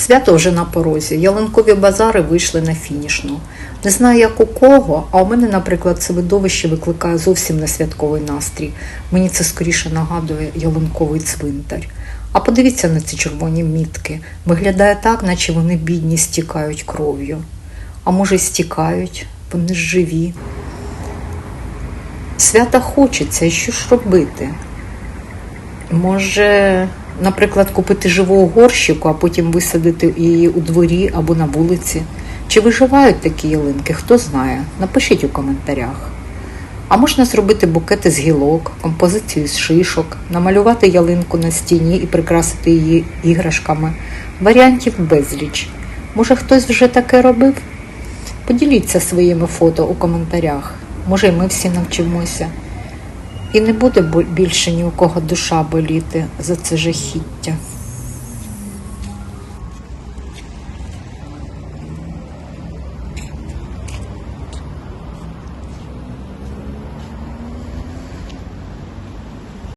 Свято вже на порозі. Ялинкові базари вийшли на фінішну. Не знаю, як у кого, а у мене, наприклад, це видовище викликає зовсім не святковий настрій. Мені це скоріше нагадує ялинковий цвинтар. А подивіться на ці червоні мітки. Виглядає так, наче вони бідні стікають кров'ю. А може, стікають, вони ж живі. Свята хочеться, і що ж робити? Може, наприклад, купити живу горщику, а потім висадити її у дворі або на вулиці. Чи виживають такі ялинки? Хто знає? Напишіть у коментарях. А можна зробити букети з гілок, композицію з шишок, намалювати ялинку на стіні і прикрасити її іграшками. Варіантів безліч. Може, хтось вже таке робив? Поділіться своїми фото у коментарях. Може, і ми всі навчимося. І не буде більше ні у кого душа боліти за це жахіття.